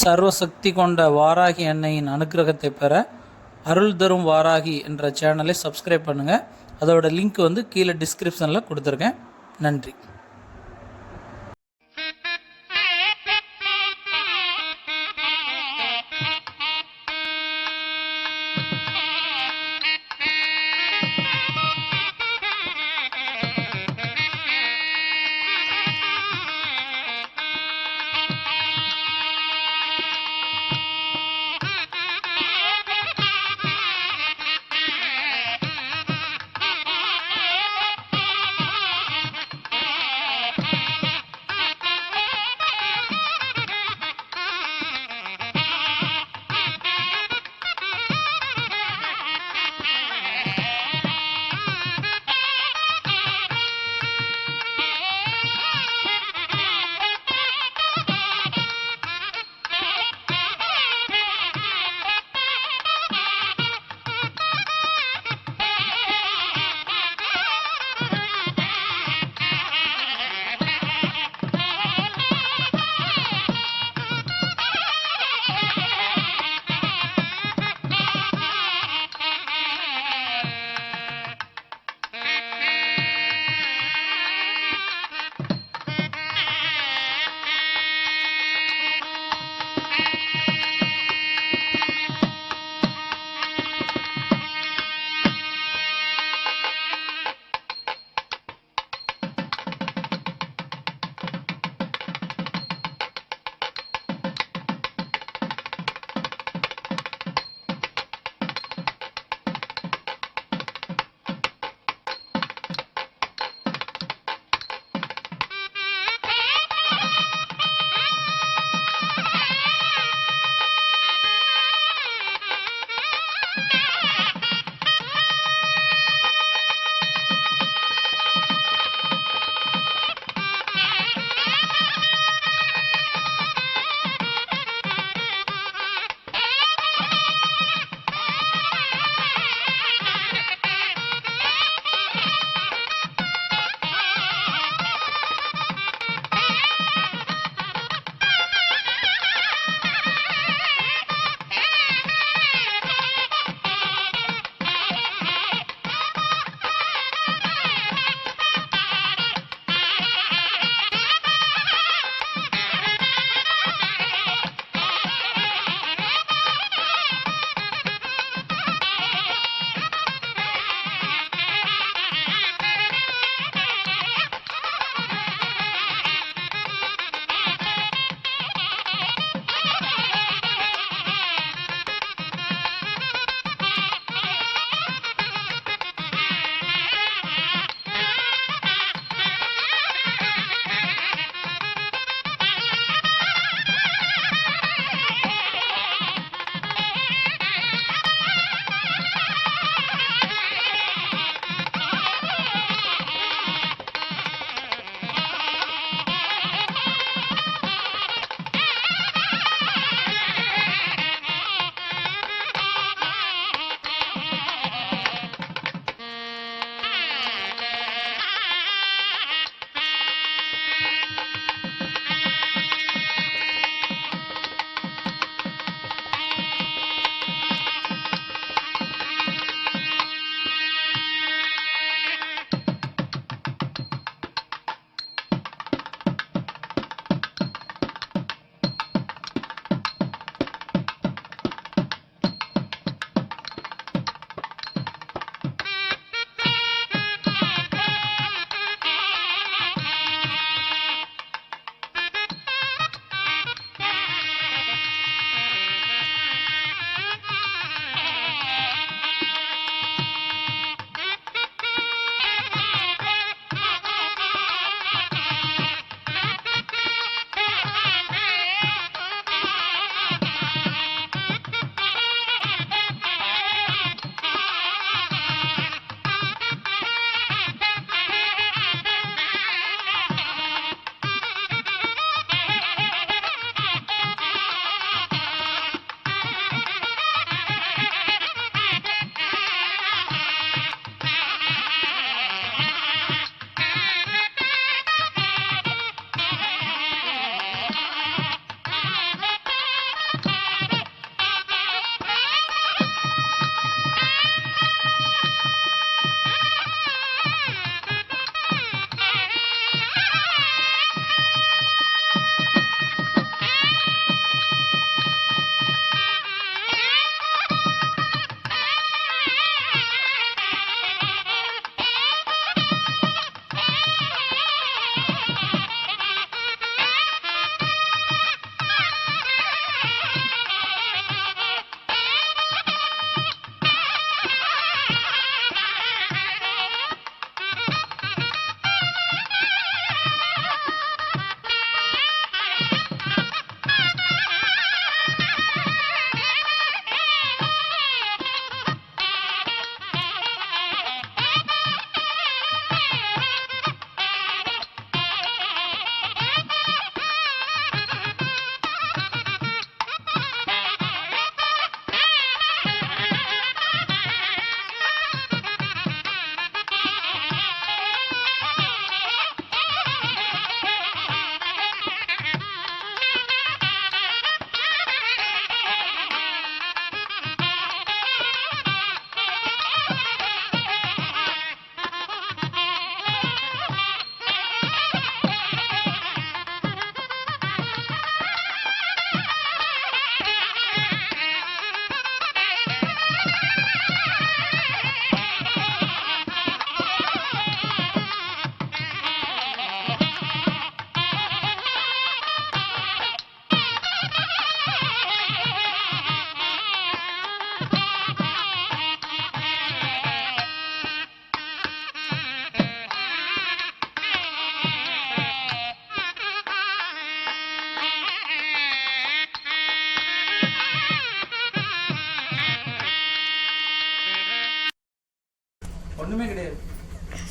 சர்வசக்தி கொண்ட வாராகி அன்னையின் அனுகிரகத்தை பெற அருள் தரும் வாராகி என்ற சேனலை சப்ஸ்கிரைப் பண்ணுங்கள் அதோட லிங்க் வந்து கீழே டிஸ்கிரிப்ஷனில் கொடுத்துருக்கேன். நன்றி.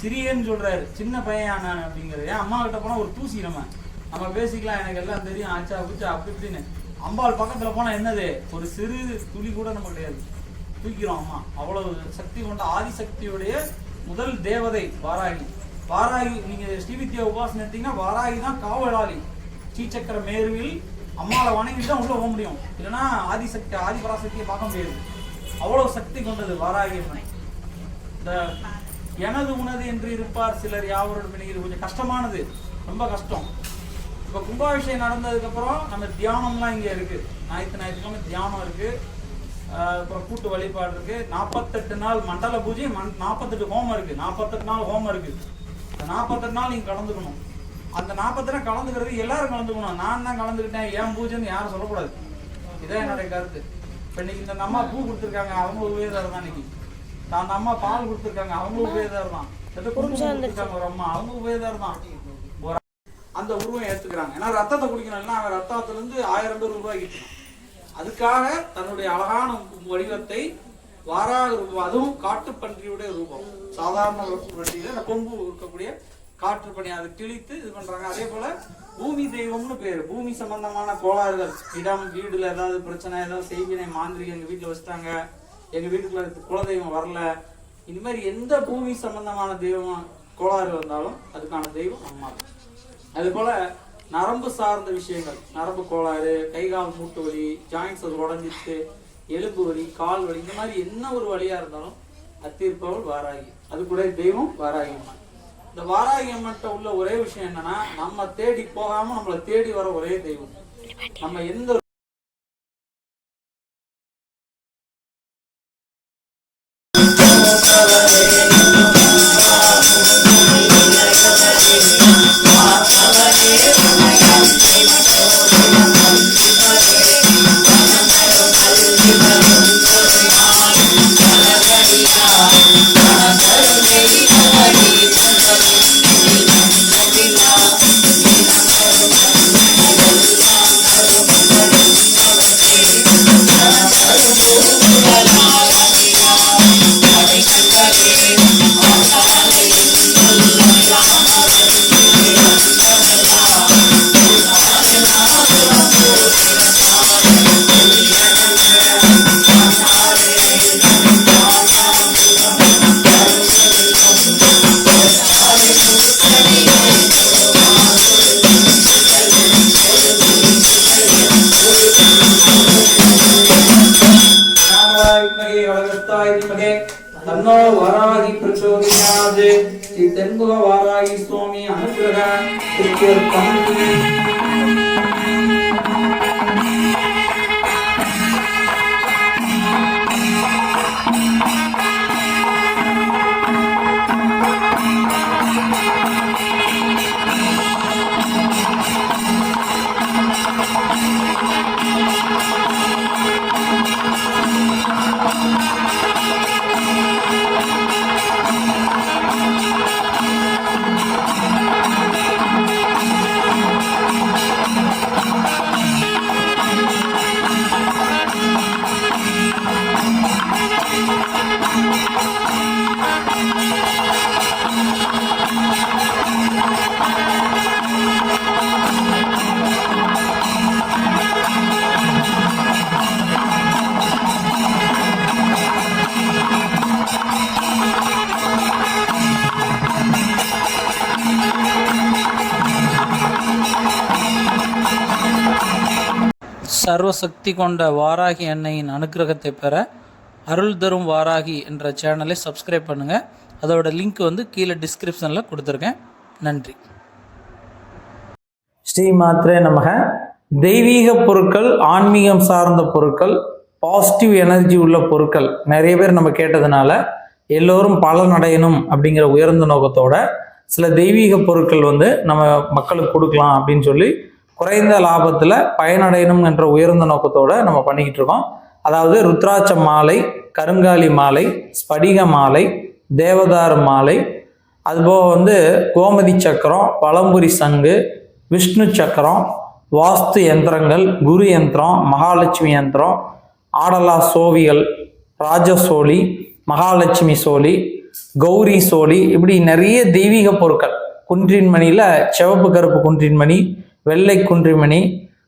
சிறியன்னு சொல்றாரு. சின்ன பையன் நான் அப்படிங்கிறது ஏன் அம்மா கிட்ட போனா ஒரு தூசி நம்ம. நம்ம பேசிக்கலாம் எனக்கு எல்லாம் தெரியும். ஆச்சா புச்சா அப்படி இப்படின்னு. அம்பாள் பக்கத்துல போனா என்னது? ஒரு சிறு துளி கூட நம்ம கிடையாது. தூக்கிறோம் அம்மா. அவ்வளவு சக்தி கொண்ட ஆதிசக்தியுடைய முதல் தேவதை வாராகி. வாராகி நீங்க ஸ்ரீவித்யா உபாசனம் எடுத்தீங்கன்னா வாராகி தான் காவலாளி. ஸ்ரீசக்கர மேருவில் அம்மாவை வணங்கி தான் உள்ள போக முடியும். இல்லைன்னா ஆதிசக்தி ஆதிபராசக்தியை பார்க்க முடியாது. அவ்வளவு சக்தி கொண்டது வாராகி அம்மனை. இந்த எனது உனது என்று இருப்பார் சிலர் யாவரோடு இணைகிறது கொஞ்சம் கஷ்டமானது ரொம்ப கஷ்டம். இப்போ கும்பாபிஷேகம் நடந்ததுக்கப்புறம் நம்ம தியானம்லாம் இங்கே இருக்குது ஞாயிற்று ஞாயிற்றுக்கிழமை தியானம் இருக்குது அப்புறம் கூட்டு வழிபாடு இருக்குது நாற்பத்தெட்டு நாள் மண்டல பூஜை மண் நாற்பத்தெட்டு ஹோமம் இருக்குது நாற்பத்தெட்டு நாள் ஹோமம் இருக்குது அந்த நாற்பத்தெட்டு நாள் நீங்கள் கலந்துக்கணும். அந்த நாற்பத்தெட்டு நாள் கலந்துக்கிறது எல்லாரும் கலந்துக்கணும். நான் தான் கலந்துக்கிட்டேன் ஏன் பூஜைன்னு யாரும் சொல்லக்கூடாது. இதான் என்னுடைய கருத்து. இப்போ இன்னைக்கு இந்த அம்மா பூ கொடுத்துருக்காங்க. அவங்க உபயோகம் தான் இன்னைக்கு? அந்த அம்மா பால் கொடுத்துருக்காங்க. அவங்க உபயோகம் தான் கொடுத்துருக்காங்க அம்மா. அவங்க உபயோகம் தான் அந்த உருவம் ஏத்துக்கிறாங்க. ஏன்னா ரத்தத்தை குடிக்கணும்னா அவன் ரத்தத்துல இருந்து ஆயிரம் பேர் உருவாக்கிட்டு அதுக்காக தன்னுடைய அழகான வடிவத்தை வாராக ரூபம் அதுவும் காட்டுப்பன்றியுடைய ரூபம். சாதாரண பன்றியில இந்த கொம்பு இருக்கக்கூடிய காற்று பனி அதை கிழித்து இது பண்றாங்க. அதே போல பூமி தெய்வம்னு பேரு. பூமி சம்பந்தமான கோளாறுகள். இடம் வீடுல ஏதாவது பிரச்சனை ஏதாவது செய்வினை மாந்திரிகம் எங்க வீட்டுல வச்சுட்டாங்க. எங்க வீட்டுக்குள்ள குலதெய்வம் வரல. இந்த மாதிரி எந்த பூமி சம்பந்தமான தெய்வம் கோளாறு வந்தாலும் அதுக்கான தெய்வம் அம்மா. அது போல நரம்பு சார்ந்த விஷயங்கள் நரம்பு கோளாறு கை கால் மூட்டு வலி ஜாயின்ஸ் அது உடஞ்சிட்டு எலும்பு வலி கால் வலி இந்த மாதிரி என்ன ஒரு வழியா இருந்தாலும் அத்தீர்ப்பவள் வாராகி. அது கூட தெய்வம் வாராகி அம்மன். இந்த வாராகி அம்மன்ட்ட உள்ள ஒரே விஷயம் என்னன்னா நம்ம தேடி போகாம நம்மளை தேடி வர ஒரே தெய்வம். நம்ம எந்த Música ಭಕ್ತಾಯಿಮಹೆ ತನ್ನೋ ವಾರಾಗಿ ಪ್ರಚೋದಯಾತ್ ಶ್ರೀ ತೆಂಬುಗ ವಾರಾಗಿ ಸ್ವಾಮಿ ಅನುಗ್ರಹ. சர்வசக்தி கொண்ட வாராகி அன்னையின் அனுகிரகத்தை பெற அருள் தரும் வாராகி என்ற சேனலை சப்ஸ்கிரைப் பண்ணுங்கள் அதோட லிங்க் வந்து கீழே டிஸ்கிரிப்ஷனில் கொடுத்துருக்கேன். நன்றி. ஸ்ரீ மாத்ரே நமக. தெய்வீக பொருட்கள் ஆன்மீகம் சார்ந்த பொருட்கள் பாசிட்டிவ் எனர்ஜி உள்ள பொருட்கள். நிறைய பேர் நம்ம கேட்டதுனால எல்லோரும் பலனடையணும் அப்படிங்கிற உயர்ந்த நோக்கத்தோட சில தெய்வீக பொருட்கள் வந்து நம்ம மக்களுக்கு கொடுக்கலாம் அப்படின்னு சொல்லி குறைந்த லாபத்தில் பயனடையணும் என்ற உயர்ந்த நோக்கத்தோடு நம்ம பண்ணிக்கிட்டு இருக்கோம். அதாவது ருத்ராட்ச மாலை கருங்காலி மாலை ஸ்படிக மாலை தேவதார் மாலை அதுபோக வந்து கோமதி சக்கரம் பழம்புரி சங்கு விஷ்ணு சக்கரம் வாஸ்து யந்திரங்கள் குரு யந்திரம் மகாலட்சுமி யந்திரம் ஆடலா சோவிகள் ராஜசோழி மகாலட்சுமி சோழி கௌரி சோழி இப்படி நிறைய தெய்வீக பொருட்கள். குன்றின்மணியில் சிவப்பு கருப்பு குன்றின்மணி வெள்ளை குன்றிமணி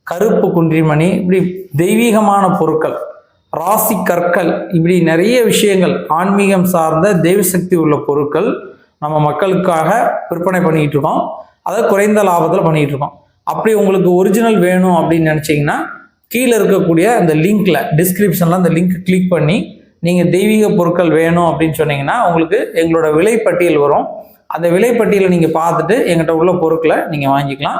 கருப்பு குன்றிமணி இப்படி தெய்வீகமான பொருட்கள் ராசி கற்கள் இப்படி நிறைய விஷயங்கள் ஆன்மீகம் சார்ந்த தெய்வசக்தி உள்ள பொருட்கள் நம்ம மக்களுக்காக விற்பனை பண்ணிக்கிட்டு இருக்கோம். அதை குறைந்த லாபத்தில் பண்ணிகிட்டு இருக்கோம். அப்படி உங்களுக்கு ஒரிஜினல் வேணும் அப்படின்னு நினச்சிங்கன்னா கீழே இருக்கக்கூடிய அந்த லிங்க்ல டிஸ்கிரிப்ஷனில் அந்த லிங்க் கிளிக் பண்ணி நீங்கள் தெய்வீக பொருட்கள் வேணும் அப்படின்னு சொன்னீங்கன்னா உங்களுக்கு எங்களோட விலைப்பட்டியல் வரும். அந்த விலைப்பட்டியலை நீங்கள் பார்த்துட்டு எங்கிட்ட உள்ள பொருட்களை நீங்கள் வாங்கிக்கலாம்.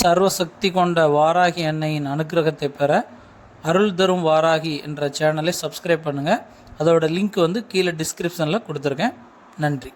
சர்வசக்தி கொண்ட வாராகி அன்னையின் அனுகிரகத்தை பெற அருள் தரும் வாராகி என்ற சேனலை சப்ஸ்கிரைப் பண்ணுங்கள் அதோட லிங்க் வந்து கீழே டிஸ்கிரிப்ஷனில் கொடுத்துருக்கேன். நன்றி.